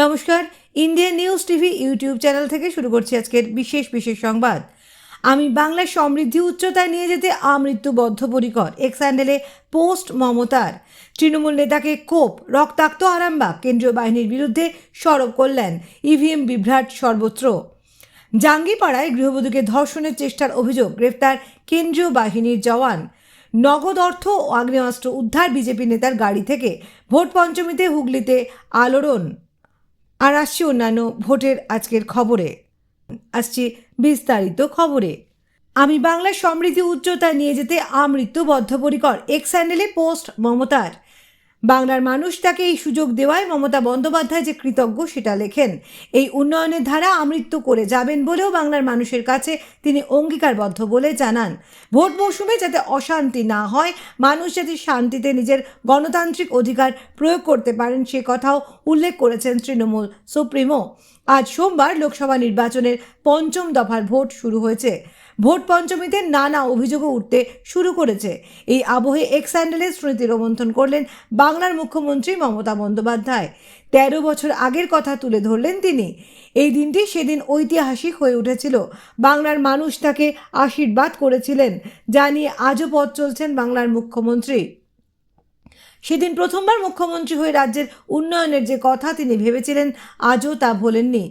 নমস্কার, Indian news TV YouTube channel থেকে শুরু করছি আজকের বিশেষ বিশেষ সংবাদ। আমি বাংলার সমৃদ্ধি উচ্চতায় নিয়ে যেতে আমৃত্যু বদ্ধপরিকর এক্স হ্যান্ডেলে পোস্ট মমতার। তৃণমূল নেতাকে কোপ, রক্তাক্ত আরামবাগ, কেন্দ্রীয় বাহিনীর বিরুদ্ধে সরব করলেন ইভিএম বিভ্রাট সর্বত্র। জাঙ্গিপাড়ায় গৃহবধূকে ধর্ষণের চেষ্টার অভিযোগ, গ্রেফতার কেন্দ্রীয় বাহিনীর জওয়ান। নগদ অর্থ ও আগ্নেয়াস্ত্র উদ্ধার বিজেপি নেতার গাড়ি থেকে, ভোট পঞ্চমীতে হুগলিতে আলোড়ন। আর আসছি অন্যান্য ভোটের আজকের খবরে। আসছি বিস্তারিত খবরে। আমি বাংলা সমৃদ্ধি উচ্চতা নিয়ে যেতে আমৃত্যু বদ্ধপরিকর এক্স স্যান্ডেলে পোস্ট মমতার। বাংলার মানুষ তাকে এই সুযোগ দেওয়ায় মমতা বন্দ্যোপাধ্যায় যে কৃতজ্ঞ সেটা লেখেন। এই উন্নয়নের ধারা আমৃত্যু করে যাবেন বলেও বাংলার মানুষের কাছে তিনি অঙ্গীকারবদ্ধ বলে জানান। ভোট মৌসুমে যাতে অশান্তি না হয়, মানুষ যাতে শান্তিতে নিজের গণতান্ত্রিক অধিকার প্রয়োগ করতে পারেন সে কথাও উল্লেখ করেছেন তৃণমূল সুপ্রিমো। আজ সোমবার লোকসভা নির্বাচনের পঞ্চম দফার ভোট শুরু হয়েছে। ভোট পঞ্চমীতে নানা অভিযোগও উঠতে শুরু করেছে। এই আবহে এক্স হ্যান্ডেলের স্মৃতি রোমন্থন করলেন বাংলার মুখ্যমন্ত্রী মমতা বন্দ্যোপাধ্যায়। তেরো বছর আগের কথা তুলে ধরলেন তিনি। এই দিনটি সেদিন ঐতিহাসিক হয়ে উঠেছিল। বাংলার মানুষ তাকে আশীর্বাদ করেছিলেন যা নিয়ে আজও পথ চলছেন বাংলার মুখ্যমন্ত্রী। সেদিন প্রথমবার মুখ্যমন্ত্রী হয়ে রাজ্যের উন্নয়নের যে কথা তিনি ভেবেছিলেন, আজও তা ভোলেননি।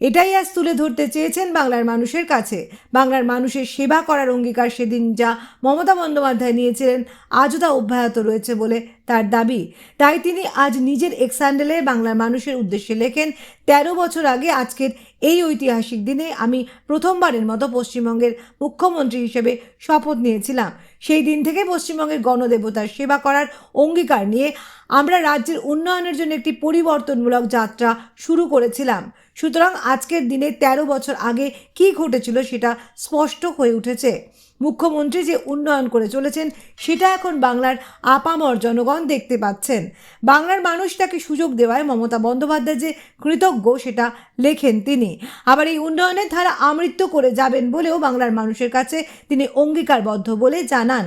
এটাই আজ তুলে ধরতে চেয়েছেন বাংলার মানুষের কাছে। বাংলার মানুষের সেবা করার অঙ্গীকার সেদিন যা মমতা বন্দ্যোপাধ্যায় নিয়েছিলেন, আজও তা অব্যাহত রয়েছে বলে তার দাবি। তাই তিনি আজ নিজের এক্সান্ডেলে বাংলার মানুষের উদ্দেশ্যে লেখেন, তেরো বছর আগে আজকের এই ঐতিহাসিক দিনে আমি প্রথমবারের মতো পশ্চিমবঙ্গের মুখ্যমন্ত্রী হিসেবে শপথ নিয়েছিলাম। সেই দিন থেকে পশ্চিমবঙ্গের গণদেবতার সেবা করার অঙ্গীকার নিয়ে আমরা রাজ্যের উন্নয়নের জন্য একটি পরিবর্তনমূলক যাত্রা শুরু করেছিলাম। সুতরাং আজকের দিনে ১৩ বছর আগে কি ঘটেছিল সেটা স্পষ্ট হয়ে উঠেছে। মুখ্যমন্ত্রী যে উন্নয়ন করে চলেছেন, সেটা এখন বাংলার আপামর জনগণ দেখতে পাচ্ছেন। বাংলার মানুষ তাকে সুযোগ দেওয়ায় মমতা বন্দ্যোপাধ্যায় যে কৃতজ্ঞ, সেটা লেখেন তিনি। আবার এই উন্নয়নের ধারা আমৃত্য করে যাবেন বলেও বাংলার মানুষের কাছে তিনি অঙ্গীকারবদ্ধ বলে জানান।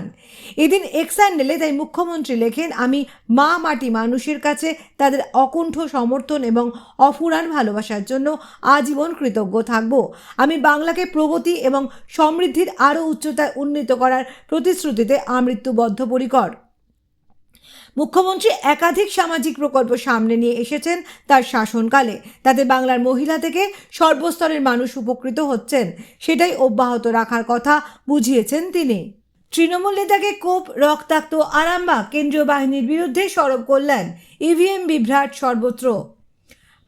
এদিন এক্স হ্যান্ডেলে তাই মুখ্যমন্ত্রী লেখেন, আমি মা মাটি মানুষের কাছে তাদের অকুণ্ঠ সমর্থন এবং অফুরান ভালোবাসার জন্য আজীবন কৃতজ্ঞ থাকব। আমি বাংলাকে প্রগতি এবং সমৃদ্ধির আরও উচ্চতায় উন্নীত করার প্রতিশ্রুতিতে আমৃত্যু বদ্ধপরিকর মুখ্যমন্ত্রী একাধিক সামাজিক প্রকল্প সামনে নিয়ে এসেছেন তার শাসনকালে। তাতে বাংলার মহিলা থেকে সর্বস্তরের মানুষ উপকৃত হচ্ছেন। সেটাই অব্যাহত রাখার কথা বুঝিয়েছেন তিনি। তৃণমূল নেতাকে কোপ, রক্তাক্ত আরামবাগ কেন্দ্রীয় বাহিনীর বিরুদ্ধে সরব করলেন ইভিএম বিভ্রাট সর্বত্র।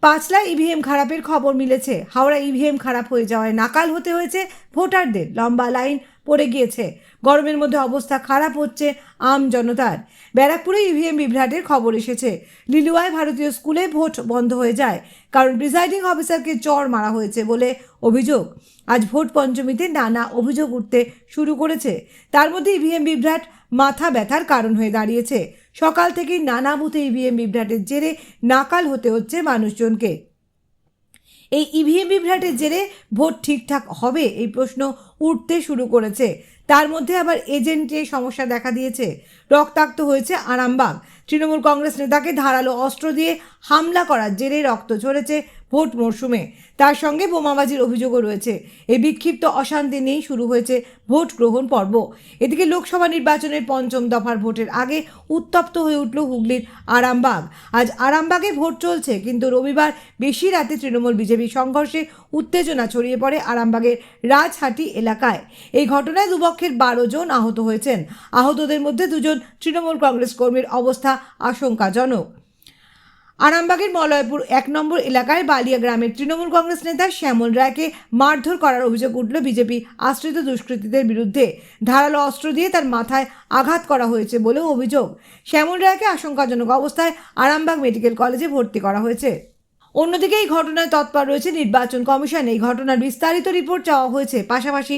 পাঁচলা ইভিএম খারাপের খবর মিলেছে। হাওড়া ইভিএম খারাপ হয়ে যাওয়ায় নাকাল হতে হয়েছে ভোটারদের। লম্বা লাইন পড়ে গিয়েছে। গরমের মধ্যে অবস্থা খারাপ হচ্ছে আম জনতার। ব্যারাকপুরে ইভিএম বিভ্রাটের খবর এসেছে। লিলুয়ায় ভারতীয় স্কুলে ভোট বন্ধ হয়ে যায়, কারণ প্রিসাইডিং অফিসারকে চর মারা হয়েছে বলে অভিযোগ। আজ ভোট পঞ্চমীতে নানা অভিযোগ উঠতে শুরু করেছে। তার মধ্যে ইভিএম বিভ্রাট মাথা ব্যথার কারণ হয়ে দাঁড়িয়েছে। সকাল থেকেই নানা বুথে ইভিএম বিভ্রাটের জেরে নাকাল হতে হচ্ছে মানুষজনকে। এই ইভিএম বিভ্রাটের জেরে ভোট ঠিকঠাক হবে এই প্রশ্ন উঠতে শুরু করেছে। তার মধ্যে আবার এজেন্টে সমস্যা দেখা দিয়েছে। রক্তাক্ত হয়েছে আরামবাগ। তৃণমূল কংগ্রেস নেতাকে ধারালো অস্ত্র দিয়ে হামলা করার জেরে রক্ত ঝরেছে ভোট মরশুমে। তার সঙ্গে বোমাবাজির অভিযোগও রয়েছে। এই বিক্ষিপ্ত অশান্তি নিয়েই শুরু হয়েছে ভোট গ্রহণ পর্ব। এদিকে লোকসভা নির্বাচনের পঞ্চম দফার ভোটের আগে উত্তপ্ত হয়ে উঠল হুগলির আরামবাগ। আজ আরামবাগে ভোট চলছে, কিন্তু রবিবার বেশি রাতে তৃণমূল বিজেপি সংঘর্ষে উত্তেজনা ছড়িয়ে পড়ে আরামবাগের রাজহাটি এলাকায়। এই ঘটনায় দুপক্ষের বারো জন আহত হয়েছেন। আহতদের মধ্যে দুজন তৃণমূল কংগ্রেস কর্মীর অবস্থা আশঙ্কাজনক। আরামবাগের মলয়পুর এক নম্বর এলাকায় বালিয়া গ্রামের তৃণমূল কংগ্রেস নেতা শ্যামল রায়কে মারধর করার অভিযোগ উঠল বিজেপি আশ্রিত দুষ্কৃতীদের বিরুদ্ধে। ধারালো অস্ত্র দিয়ে তার মাথায় আঘাত করা হয়েছে বলেও অভিযোগ। শ্যামল রায়কে আশঙ্কাজনক অবস্থায় আরামবাগ মেডিকেল কলেজে ভর্তি করা হয়েছে। অন্যদিকে এই ঘটনায় তৎপর রয়েছে নির্বাচন কমিশন। এই ঘটনার বিস্তারিত রিপোর্ট চাওয়া হয়েছে। পাশাপাশি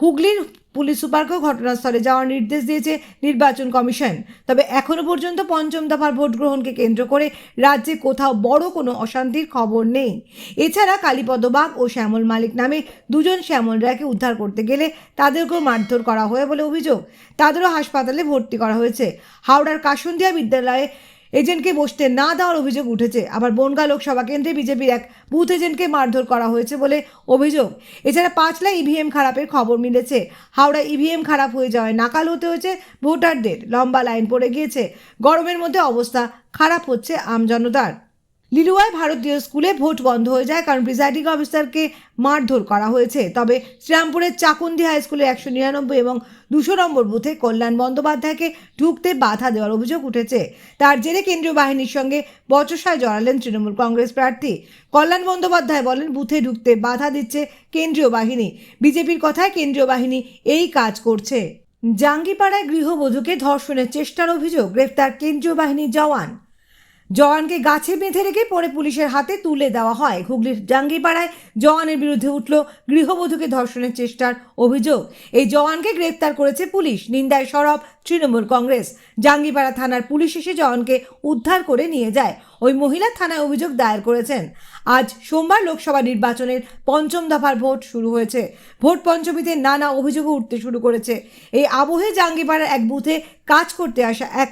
হুগলির পুলিশ সুপারকেও ঘটনাস্থলে যাওয়ার নির্দেশ দিয়েছে নির্বাচন কমিশন। তবে এখনও পর্যন্ত পঞ্চম দফার ভোট গ্রহণকে কেন্দ্র করে রাজ্যে কোথাও বড় কোনো অশান্তির খবর নেই। এছাড়া কালীপদ বাগ ও শ্যামল মালিক নামে দুজন শ্যামল রায়কে উদ্ধার করতে গেলে তাদেরকেও মারধর করা হয় বলে অভিযোগ। তাদেরও হাসপাতালে ভর্তি করা হয়েছে। হাওড়ার কাসন্দিয়া বিদ্যালয়ে এজেন্টকে বসতে না দেওয়ার অভিযোগ উঠেছে। আবার বনগা লোকসভা কেন্দ্রে বিজেপির এক বুথ এজেন্টকে মারধর করা হয়েছে বলে অভিযোগ। এছাড়া পাঁচলা ইভিএম খারাপের খবর মিলেছে। হাওড়া ইভিএম খারাপ হয়ে যাওয়ায় নাকাল হতে হয়েছে ভোটারদের। লম্বা লাইন পড়ে গিয়েছে। গরমের মধ্যে অবস্থা খারাপ হচ্ছে আমজনতার। লিলুয়ায় ভারতীয় স্কুলে ভোট বন্ধ হয়ে যায় কারণ প্রিসাইডিং অফিসারকে মারধর করা হয়েছে। তবে শ্রীরামপুরের চাকুন্দি হাই স্কুলে একশো নিরানব্বই এবং দুশো নম্বর বুথে কল্যাণ বন্দ্যোপাধ্যায়কে ঢুকতে বাধা দেওয়ার অভিযোগ উঠেছে। তার জেরে কেন্দ্রীয় বাহিনীর সঙ্গে বচসায় জড়ালেন তৃণমূল কংগ্রেস প্রার্থী। কল্যাণ বন্দ্যোপাধ্যায় বলেন, বুথে ঢুকতে বাধা দিচ্ছে কেন্দ্রীয় বাহিনী। বিজেপির কথায় কেন্দ্রীয় বাহিনী এই কাজ করছে। জাঙ্গিপাড়ায় গৃহবধূকে ধর্ষণের চেষ্টার অভিযোগ, গ্রেফতার কেন্দ্রীয় বাহিনীর জওয়ান। জওয়ানকে গাছে বেঁধে রেখে পরে পুলিশের হাতে তুলে দেওয়া হয়। হুগলির জাঙ্গিপাড়ায় জওয়ানের বিরুদ্ধে উঠল গৃহবধূকে ধর্ষণের চেষ্টার অভিযোগ। এই জওয়ানকে গ্রেপ্তার করেছে পুলিশ। নিন্দায় সরব তৃণমূল কংগ্রেস। জাঙ্গিপাড়া থানার পুলিশ এসে জওয়ানকে উদ্ধার করে নিয়ে যায়। ওই মহিলা থানায় অভিযোগ দায়ের করেছেন। আজ সোমবার লোকসভা নির্বাচনের পঞ্চম দফার ভোট শুরু হয়েছে। ভোট পঞ্চমীতে নানা অভিযোগও উঠতে শুরু করেছে। এই আবহে জাঙ্গিপাড়ার এক বুথে কাজ করতে আসা এক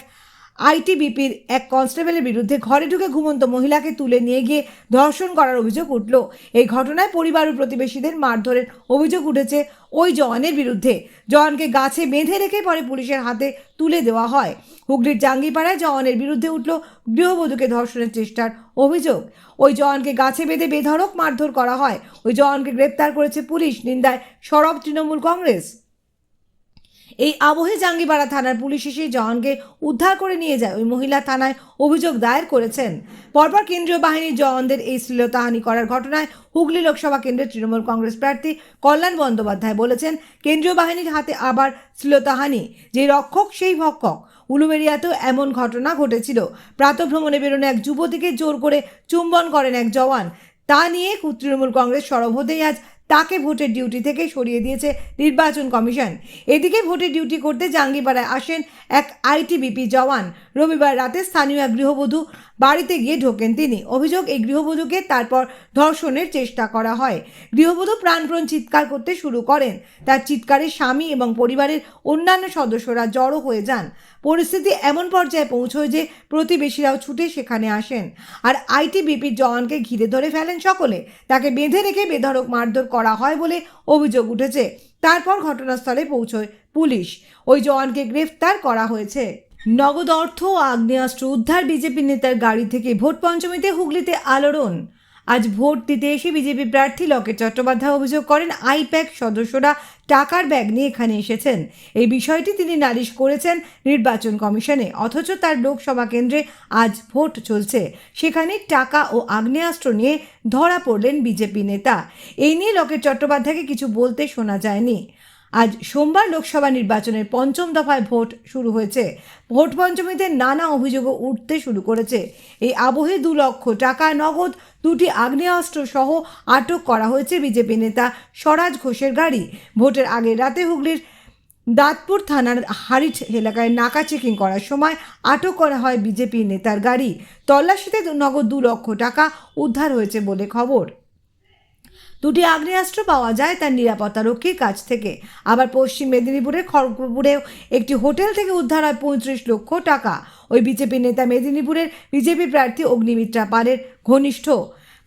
আইটিবিপির এক কনস্টেবলের বিরুদ্ধে ঘরে ঢুকে ঘুমন্ত মহিলাকে তুলে নিয়ে গিয়ে ধর্ষণ করার অভিযোগ উঠল। এই ঘটনায় পরিবার ও প্রতিবেশীদের মারধরের অভিযোগ উঠেছে। ওই জওয়ানের বিরুদ্ধে জওয়ানকে গাছে বেঁধে রেখে পরে পুলিশের হাতে তুলে দেওয়া হয়। হুগলির জাঙ্গিপাড়ায় জওয়ানের বিরুদ্ধে উঠল গৃহবধূকে ধর্ষণের চেষ্টার অভিযোগ। ওই জওয়ানকে গাছে বেঁধে বেধড়ক মারধর করা হয়। ওই জওয়ানকে গ্রেপ্তার করেছে পুলিশ। নিন্দায় সরব তৃণমূল কংগ্রেস। এই আবহে জাঙ্গিপাড়া থানার পুলিশ এসে জওয়ানকে উদ্ধার করে নিয়ে যায়। ওই মহিলা থানায় অভিযোগ দায়ের করেছেন। পরপর কেন্দ্রীয় বাহিনীর জওয়ানদের এই শ্লীলতাহানি করার ঘটনায় হুগলি লোকসভা কেন্দ্রের তৃণমূল কংগ্রেস প্রার্থী কল্যাণ বন্দ্যোপাধ্যায় বলেছেন, কেন্দ্রীয় বাহিনীর হাতে আবার শ্লীলতাহানি, যে রক্ষক সেই ভক্ষক। উলুবেরিয়াতেও এমন ঘটনা ঘটেছিল। প্রাতভ্রমণে বেরোনো এক যুবতীকে জোর করে চুম্বন করেন এক জওয়ান। তা নিয়ে তৃণমূল কংগ্রেস সরব হতেই আজ তাকে ভোটের ডিউটি থেকে সরিয়ে দিয়েছে নির্বাচন কমিশন। এদিকে ভোটের ডিউটি করতে জাঙ্গিপাড়ায় আসেন এক আইটিবিপি জওয়ান। রবিবার রাতে স্থানীয় এক গৃহবধূ বাড়িতে গিয়ে ঢোকেন তিনি। অভিযোগ, এই গৃহবধূকে তারপর ধর্ষণের চেষ্টা করা হয়। গৃহবধূ প্রাণপ্রণ চিৎকার করতে শুরু করেন। তার চিৎকারে স্বামী এবং পরিবারের অন্যান্য সদস্যরা জড়ো হয়ে যান। পরিস্থিতি এমন পর্যায়ে পৌঁছয় যে প্রতিবেশীরাও ছুটে সেখানে আসেন। আর আইটিবিপির জওয়ানকে ঘিরে ধরে ফেলেন সকলে। তাকে বেঁধে রেখে বেধড়ক মারধর করা হয় বলে অভিযোগ উঠেছে। তারপর ঘটনাস্থলে পৌঁছয় পুলিশ। ওই জওয়ানকে গ্রেফতার করা হয়েছে। নগদ অর্থ আগ্নেয়াস্ত্র উদ্ধার বিজেপি নেতার গাড়ি থেকে ভোট পঞ্চমীতে হুগলিতে আলোড়ন। আজ ভোট দিতে এসে বিজেপি প্রার্থী লকেট চট্টোপাধ্যায় অভিযোগ করেন, আইপ্যাক সদস্যরা টাকার ব্যাগ নিয়ে এখানে এসেছেন। এই বিষয়টি তিনি নালিশ করেছেন নির্বাচন কমিশনে, অথচ তার লোকসভা কেন্দ্রে আজ ভোট চলছে। সেখানে টাকা ও আগ্নেয়াস্ত্র নিয়ে ধরা পড়লেন বিজেপি নেতা। এই নিয়ে লকেট চট্টোপাধ্যায়কে কিছু বলতে শোনা যায়নি। আজ সোমবার লোকসভা নির্বাচনের পঞ্চম দফায় ভোট শুরু হয়েছে। ভোট পঞ্চমীতে নানা অভিযোগও উঠতে শুরু করেছে। এই আবহে দু লক্ষ টাকা নগদ, দুটি আগ্নেয়াস্ত্র সহ আটক করা হয়েছে বিজেপি নেতা স্বরাজ ঘোষের গাড়ি। ভোটের আগের রাতে হুগলির দাঁতপুর থানার হারিট এলাকায় নাকা চেকিং করার সময় আটক করা হয় বিজেপি নেতার গাড়ি। তল্লাশিতে নগদ দু লক্ষ টাকা উদ্ধার হয়েছে বলে খবর। দুটি আগ্নেয়াস্ত্র পাওয়া যায় তার নিরাপত্তারক্ষীর কাছ থেকে। আবার পশ্চিম মেদিনীপুরের খড়গপুরেও একটি হোটেল থেকে উদ্ধার হয় পঁয়ত্রিশ লক্ষ টাকা। ওই বিজেপি নেতা মেদিনীপুরের বিজেপি প্রার্থী অগ্নিমিত্রা পালের ঘনিষ্ঠ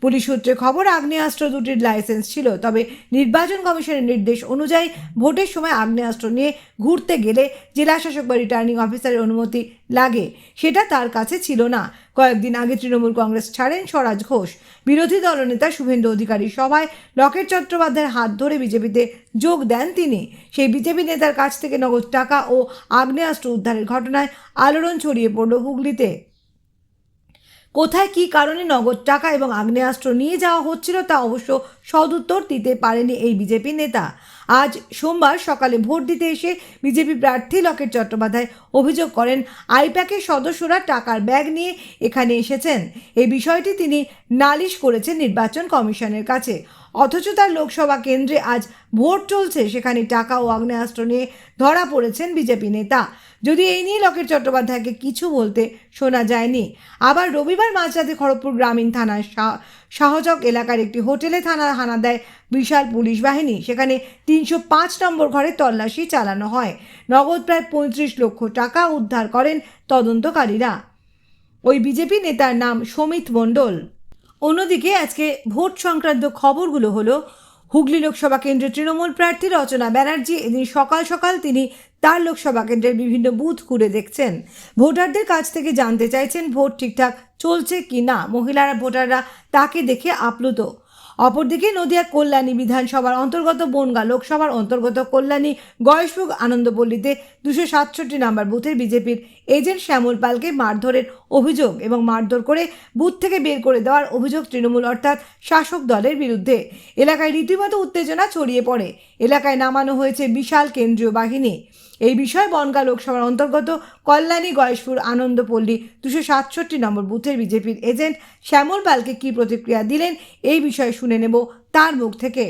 পুলিশ সূত্রে খবর, আগ্নেয়াস্ত্র দুটির লাইসেন্স ছিল। তবে নির্বাচন কমিশনের নির্দেশ অনুযায়ী ভোটের সময় আগ্নেয়াস্ত্র নিয়ে ঘুরতে গেলে জেলা শাসক বা রিটার্নিং অফিসারের অনুমতি লাগে। সেটা তার কাছে ছিল না। কয়েকদিন আগে তৃণমূল কংগ্রেস ছাড়েন স্বরাজ ঘোষ। বিরোধী দলনেতা শুভেন্দু অধিকারী সভায় লকেট চট্টোপাধ্যায়ের হাত ধরে বিজেপিতে যোগ দেন তিনি। সেই বিজেপি নেতার কাছ থেকে নগদ টাকা ও আগ্নেয়াস্ত্র উদ্ধারের ঘটনায় আলোড়ন ছড়িয়ে পড়ল হুগলিতে। কোথায় কি কারণে নগদ টাকা এবং আগ্নেয়াস্ত্র নিয়ে যাওয়া হচ্ছিল তা অবশ্য সদুত্তর দিতে পারেনি এই বিজেপি নেতা। আজ সোমবার সকালে ভোট দিতে এসে বিজেপি প্রার্থী লকেট চট্টোপাধ্যায় অভিযোগ করেন আইপ্যাকের সদস্যরা টাকার ব্যাগ নিয়ে এখানে এসেছেন। এই বিষয়টি তিনি নালিশ করেছেন নির্বাচন কমিশনের কাছে। অথচ তার লোকসভা কেন্দ্রে আজ ভোট চলছে, সেখানে টাকা ও আগ্নেয়াস্ত্র নিয়ে ধরা পড়েছেন বিজেপি নেতা। যদি এই নিয়ে লকেট চট্টোপাধ্যায়কে কিছু বলতে শোনা যায়নি। আবার রবিবার মাঝরাতে খড়গপুর গ্রামীণ থানার শাহচক এলাকার একটি হোটেলে থানা হানা দেয় বিশাল পুলিশ বাহিনী। সেখানে তিনশো পাঁচ নম্বর ঘরে তল্লাশি চালানো হয়। নগদ প্রায় পঁয়ত্রিশ লক্ষ টাকা উদ্ধার করেন তদন্তকারীরা। ওই বিজেপি নেতার নাম সমিত মণ্ডল। অন্যদিকে আজকে ভোট সংক্রান্ত খবরগুলো হলো, হুগলি লোকসভা কেন্দ্রের তৃণমূল প্রার্থী রচনা ব্যানার্জি এদিন সকাল সকাল তিনি তার লোকসভা কেন্দ্রের বিভিন্ন বুথ ঘুরে দেখছেন। ভোটারদের কাছ থেকে জানতে চাইছেন ভোট ঠিকঠাক চলছে কি না। মহিলারা, ভোটাররা তাকে দেখে আপ্লুত। অপরদিকে নদিয়া কল্যাণী বিধানসভার অন্তর্গত বনগা লোকসভার অন্তর্গত কল্যাণী গয়েশপুর আনন্দপল্লীতে দুশো সাতষট্টি নম্বর বুথের বিজেপির এজেন্ট শ্যামল পালকে মারধরের অভিযোগ এবং মারধর করে বুথ থেকে বের করে দেওয়ার অভিযোগ তৃণমূল অর্থাৎ শাসক দলের বিরুদ্ধে। এলাকায় রীতিমতো উত্তেজনা ছড়িয়ে পড়ে। এলাকায় নামানো হয়েছে বিশাল কেন্দ্রীয় বাহিনী। এই বিষয়ে বনগা লোকসভার অন্তর্গত কল্যাণী, গয়েশপুর, আনন্দপল্লী দুশো সাতষট্টি নম্বর বুথের বিজেপির এজেন্ট শ্যামল পালকে কী প্রতিক্রিয়া দিলেন, এই বিষয়ে শুনে নেব তার মুখ থেকে।